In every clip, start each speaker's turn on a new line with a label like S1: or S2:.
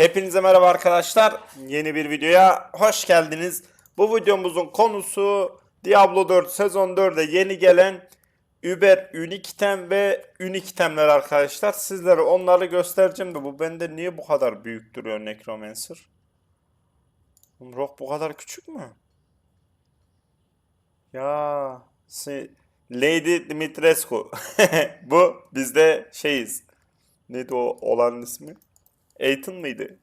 S1: Hepinize merhaba arkadaşlar. Yeni bir videoya hoş geldiniz. Bu videomuzun konusu Diablo 4 sezon 4'e yeni gelen Uber Unique item ve Unique itemler arkadaşlar. Sizlere onları göstereceğim de bu bende niye bu kadar büyük duruyor Necromancer? Rock bu kadar küçük mü? Ya Lady Dimitrescu. Bu bizde şeyiz. Neydi o olan ismi? Aiton mıydı?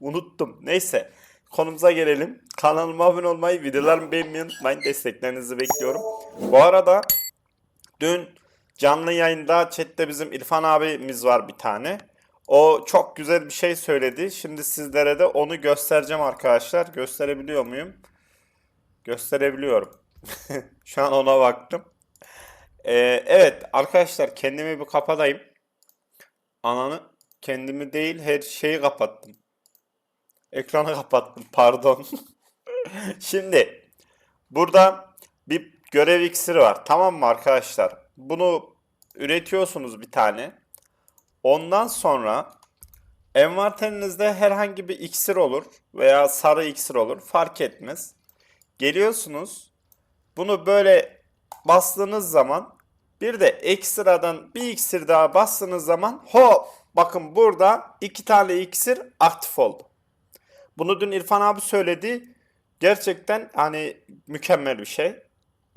S1: Unuttum. Neyse. Konumuza gelelim. Kanalıma abone olmayı, videolarımı beğenmeyi unutmayın. Desteklerinizi bekliyorum. Bu arada dün canlı yayında chatte bizim İrfan abimiz var bir tane. O çok güzel bir şey söyledi. Şimdi sizlere de onu göstereceğim arkadaşlar. Gösterebiliyor muyum? Gösterebiliyorum. Şu an ona baktım. Ee, evet arkadaşlar kendimi bir kapatayım. Ananı kendimi değil her şeyi kapattım. Ekranı kapattım pardon. Şimdi burada bir görev iksiri var tamam mı arkadaşlar? Bunu üretiyorsunuz bir tane. Ondan sonra envanterinizde herhangi bir iksir olur veya sarı iksir olur fark etmez. Geliyorsunuz bunu böyle bastığınız zaman bir de ekstradan bir iksir daha bastığınız zaman hop bakın burada iki tane iksir aktif oldu. Bunu dün İrfan abi söyledi. Gerçekten hani mükemmel bir şey.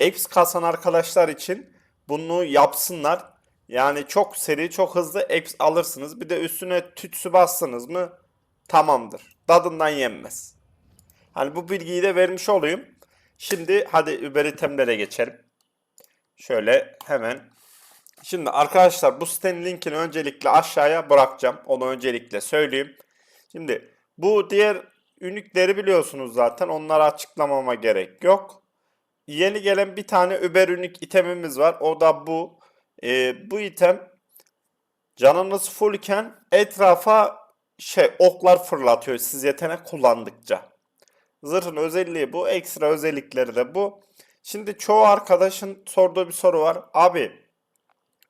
S1: X kasan arkadaşlar için bunu yapsınlar. Yani çok seri çok hızlı X alırsınız. Bir de üstüne tütsü bastınız mı tamamdır. Tadından yenmez. Hani bu bilgiyi de vermiş olayım. Şimdi hadi Uber itemlere geçelim. Şöyle hemen. Şimdi arkadaşlar bu sitenin linkini öncelikle aşağıya bırakacağım. Onu öncelikle söyleyeyim. Şimdi bu diğer ünlükleri biliyorsunuz zaten. Onları açıklamama gerek yok. Yeni gelen bir tane Uber ünlük itemimiz var. O da bu. Ee, bu item canınız full iken etrafa şey oklar fırlatıyor siz yetenek kullandıkça. Zırhın özelliği bu. Ekstra özellikleri de bu. Şimdi çoğu arkadaşın sorduğu bir soru var. Abi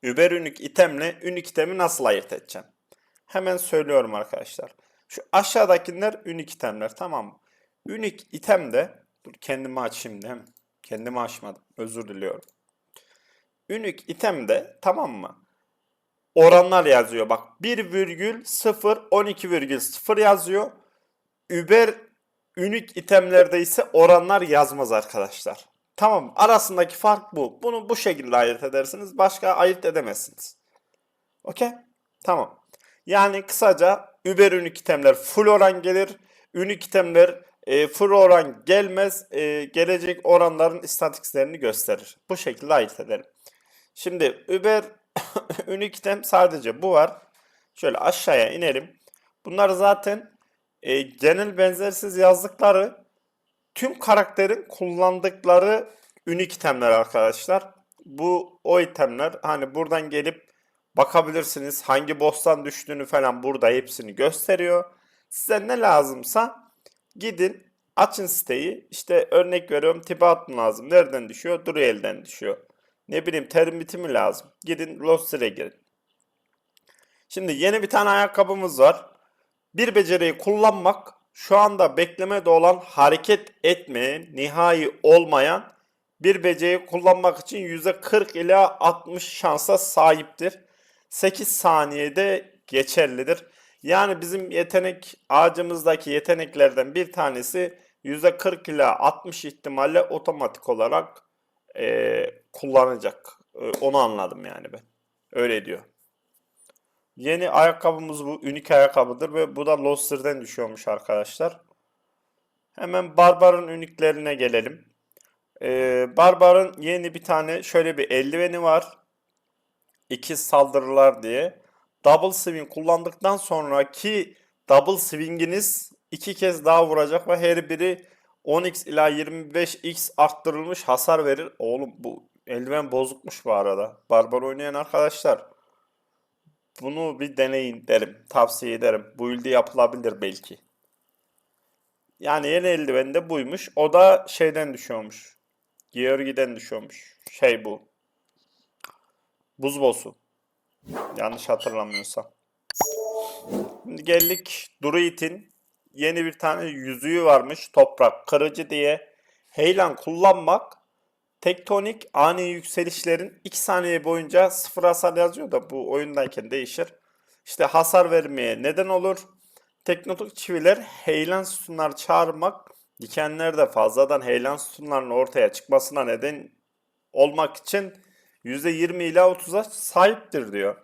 S1: Uber Unique itemle Unique itemi nasıl ayırt edeceğim? Hemen söylüyorum arkadaşlar. Şu aşağıdakiler Unique itemler tamam mı? Unique itemde dur kendimi açayım değil mi? Kendimi açmadım. Özür diliyorum. Unique itemde tamam mı? Oranlar yazıyor. Bak 1,0 12,0 yazıyor. Uber Unique itemlerde ise oranlar yazmaz arkadaşlar. Tamam arasındaki fark bu. Bunu bu şekilde ayırt edersiniz. Başka ayırt edemezsiniz. Okey? Tamam. Yani kısaca Uber Unique itemler full oran gelir. Unique itemler e, full oran gelmez. E, gelecek oranların istatistiklerini gösterir. Bu şekilde ayırt edelim. Şimdi Uber Unique item sadece bu var. Şöyle aşağıya inelim. Bunlar zaten e, genel benzersiz yazdıkları tüm karakterin kullandıkları unik itemler arkadaşlar. Bu o itemler hani buradan gelip bakabilirsiniz hangi boss'tan düştüğünü falan burada hepsini gösteriyor. Size ne lazımsa gidin açın siteyi işte örnek veriyorum tipe lazım. Nereden düşüyor? Duriel'den düşüyor. Ne bileyim termiti mi lazım? Gidin Loster'e girin. Şimdi yeni bir tane ayakkabımız var. Bir beceriyi kullanmak şu anda beklemede olan hareket etmeyen, nihai olmayan bir beceriyi kullanmak için %40 ila 60 şansa sahiptir. 8 saniyede geçerlidir. Yani bizim yetenek ağacımızdaki yeteneklerden bir tanesi %40 ila 60 ihtimalle otomatik olarak eee, kullanacak. Ee, Onu anladım yani ben. Öyle diyor. Yeni ayakkabımız bu. Unik ayakkabıdır ve bu da Loster'den düşüyormuş arkadaşlar. Hemen Barbar'ın üniklerine gelelim. Ee, Barbar'ın yeni bir tane şöyle bir eldiveni var. İkiz saldırılar diye. Double swing kullandıktan sonraki double swing'iniz iki kez daha vuracak ve her biri 10x ila 25x arttırılmış hasar verir. Oğlum bu eldiven bozukmuş bu arada. Barbar oynayan arkadaşlar. Bunu bir deneyin derim. Tavsiye ederim. Bu ilde yapılabilir belki. Yani yeni eldiven de buymuş. O da şeyden düşüyormuş. Georgi'den düşüyormuş. Şey bu. Buz boss'u. Yanlış hatırlamıyorsam. Şimdi geldik Druid'in yeni bir tane yüzüğü varmış. Toprak kırıcı diye. Heylan kullanmak tektonik ani yükselişlerin 2 saniye boyunca sıfır hasar yazıyor da bu oyundayken değişir. İşte hasar vermeye neden olur. Teknotik çiviler heyelan sütunlar çağırmak dikenlerde fazladan heyelan sütunlarının ortaya çıkmasına neden olmak için %20 ila 30'a sahiptir diyor.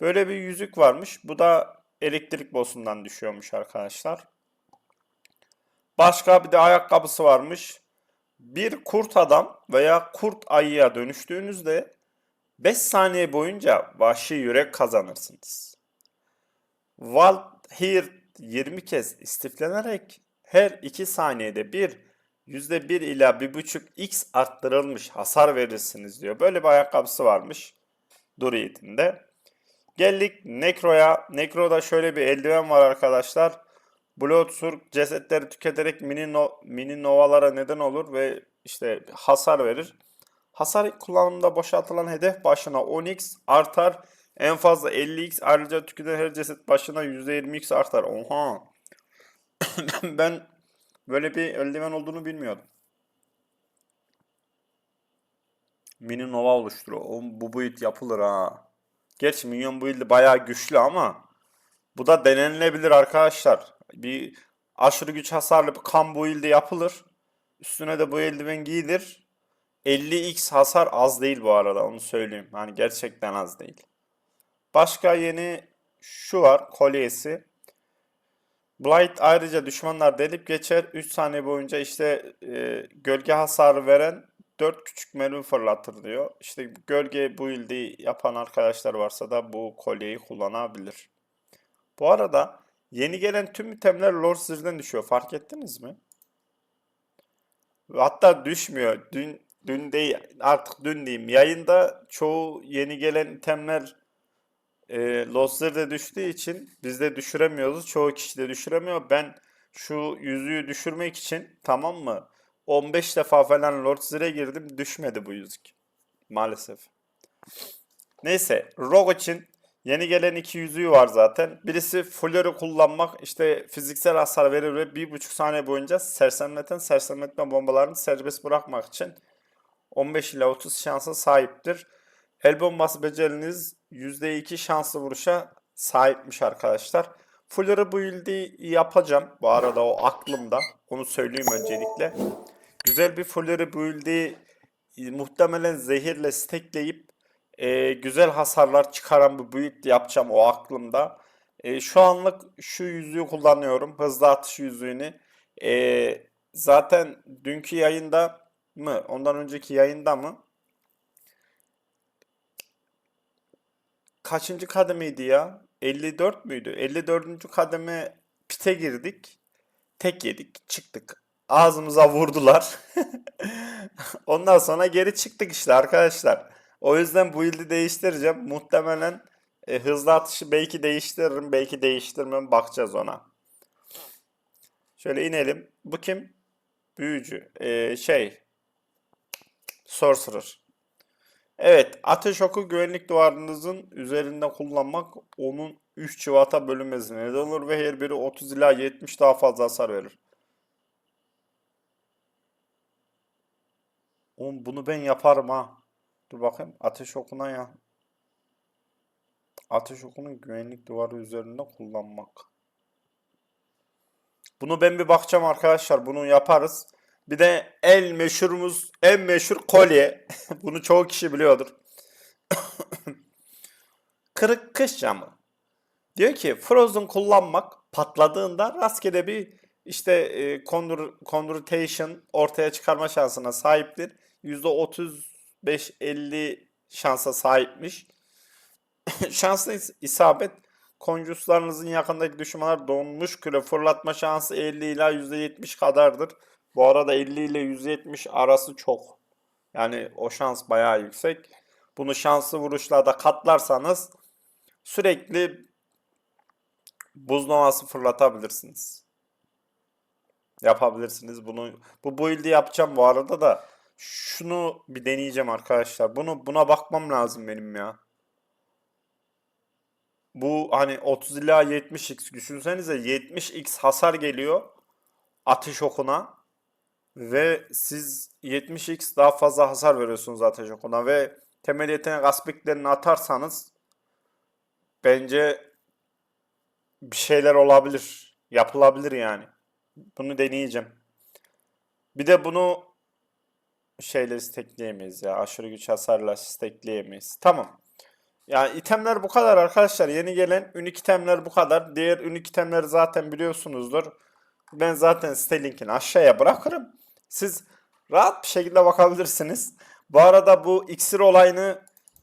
S1: Böyle bir yüzük varmış. Bu da elektrik boss'undan düşüyormuş arkadaşlar. Başka bir de ayakkabısı varmış. Bir kurt adam veya kurt ayıya dönüştüğünüzde 5 saniye boyunca vahşi yürek kazanırsınız. Wild Heart 20 kez istiflenerek her 2 saniyede bir %1 ila 1.5x arttırılmış hasar verirsiniz diyor. Böyle bir ayakkabısı varmış. Druid'in Geldik Necro'ya. Necro'da şöyle bir eldiven var arkadaşlar. Bloodsurg cesetleri tüketerek mini, no, mini novalara neden olur ve işte hasar verir. Hasar kullanımında boşaltılan hedef başına 10x artar. En fazla 50x ayrıca tüketilen her ceset başına %20x artar. Oha. ben böyle bir eldiven olduğunu bilmiyordum. Mini nova oluşturuyor. Oğlum bu build yapılır ha. Gerçi minyon build'i bayağı güçlü ama bu da denenilebilir arkadaşlar. Bir aşırı güç hasarlı bir kan build'i yapılır. Üstüne de bu eldiven giyilir. 50x hasar az değil bu arada onu söyleyeyim. Hani gerçekten az değil. Başka yeni şu var kolyesi. Blight ayrıca düşmanlar delip geçer. 3 saniye boyunca işte e, gölge hasarı veren 4 küçük mermi fırlatır diyor. İşte gölge build'i yapan arkadaşlar varsa da bu kolyeyi kullanabilir. Bu arada yeni gelen tüm itemler Lord Zir'den düşüyor. Fark ettiniz mi? Hatta düşmüyor. Dün dün değil artık dün diyeyim. Yayında çoğu yeni gelen itemler e, Lost'larda düştüğü için biz de düşüremiyoruz. Çoğu kişi de düşüremiyor. Ben şu yüzüğü düşürmek için tamam mı? 15 defa falan Lord Zir'e girdim. Düşmedi bu yüzük. Maalesef. Neyse. Rogue için yeni gelen iki yüzüğü var zaten. Birisi Flurry kullanmak işte fiziksel hasar verir ve 1.5 saniye boyunca sersemleten sersemletme bombalarını serbest bırakmak için 15 ile 30 şansa sahiptir. El bombası beceriniz %2 şanslı vuruşa sahipmiş arkadaşlar. Flurry build'i yapacağım. Bu arada o aklımda. Onu söyleyeyim öncelikle. Güzel bir Flurry build'i muhtemelen zehirle stackleyip e, güzel hasarlar çıkaran bir build yapacağım o aklımda. E, şu anlık şu yüzüğü kullanıyorum. Hızlı atış yüzüğünü. E, zaten dünkü yayında mı? Ondan önceki yayında mı? Kaçıncı kademeydi ya? 54 müydü? 54. kademe pite girdik. Tek yedik. Çıktık. Ağzımıza vurdular. Ondan sonra geri çıktık işte arkadaşlar. O yüzden bu build'i değiştireceğim. Muhtemelen e, hızlı atışı belki değiştiririm, belki değiştirmem. Bakacağız ona. Şöyle inelim. Bu kim? Büyücü. E, şey. Sorcerer. Evet, ateş oku güvenlik duvarınızın üzerinde kullanmak onun 3 çivata bölünmesine neden olur ve her biri 30 ila 70 daha fazla hasar verir. Oğlum bunu ben yaparım ha. Dur bakayım. Ateş okuna ya. Ateş okunun güvenlik duvarı üzerinde kullanmak. Bunu ben bir bakacağım arkadaşlar. Bunu yaparız. Bir de el meşhurumuz, en meşhur kolye. Bunu çoğu kişi biliyordur. Kırık kış camı. Diyor ki Frozen kullanmak patladığında rastgele bir işte e, conduration ortaya çıkarma şansına sahiptir. %35-50 şansa sahipmiş. Şanslı isabet konjuslarınızın yakındaki düşmanlar donmuş küre fırlatma şansı 50 ila %70 kadardır. Bu arada 50 ile 170 arası çok. Yani o şans bayağı yüksek. Bunu şanslı vuruşlarda katlarsanız sürekli buz novası fırlatabilirsiniz. Yapabilirsiniz bunu. Bu build'i yapacağım bu arada da şunu bir deneyeceğim arkadaşlar. Bunu buna bakmam lazım benim ya. bu hani 30 ila 70x düşünsenize 70x hasar geliyor ateş okuna ve siz 70x daha fazla hasar veriyorsunuz ateş okuna ve temel yetenek aspektlerini atarsanız bence bir şeyler olabilir. Yapılabilir yani. Bunu deneyeceğim. Bir de bunu şeyle stekleyemeyiz ya. Aşırı güç hasarla stekleyemeyiz. Tamam. Yani itemler bu kadar arkadaşlar. Yeni gelen unik itemler bu kadar. Diğer unik itemleri zaten biliyorsunuzdur. Ben zaten site aşağıya bırakırım. Siz rahat bir şekilde bakabilirsiniz. Bu arada bu iksir olayını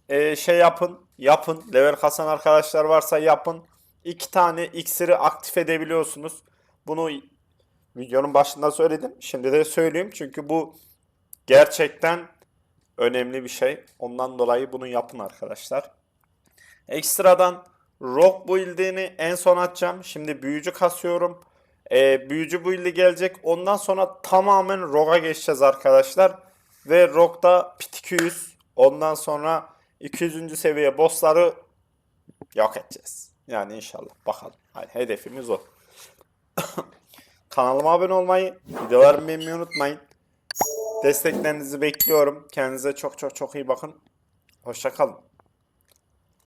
S1: e, şey yapın. Yapın. Level kasan arkadaşlar varsa yapın. İki tane iksiri aktif edebiliyorsunuz. Bunu videonun başında söyledim. Şimdi de söyleyeyim. Çünkü bu gerçekten önemli bir şey. Ondan dolayı bunu yapın arkadaşlar. Ekstradan rock build'ini en son atacağım. Şimdi büyücü kasıyorum. Ee, büyücü build'i gelecek. Ondan sonra tamamen rock'a geçeceğiz arkadaşlar. Ve rock'ta pit 200. Ondan sonra 200. seviye bossları yok edeceğiz. Yani inşallah. Bakalım. Hadi hedefimiz o. Kanalıma abone olmayı, videolarımı beğenmeyi unutmayın. Desteklerinizi bekliyorum. Kendinize çok çok çok iyi bakın. Hoşça kalın.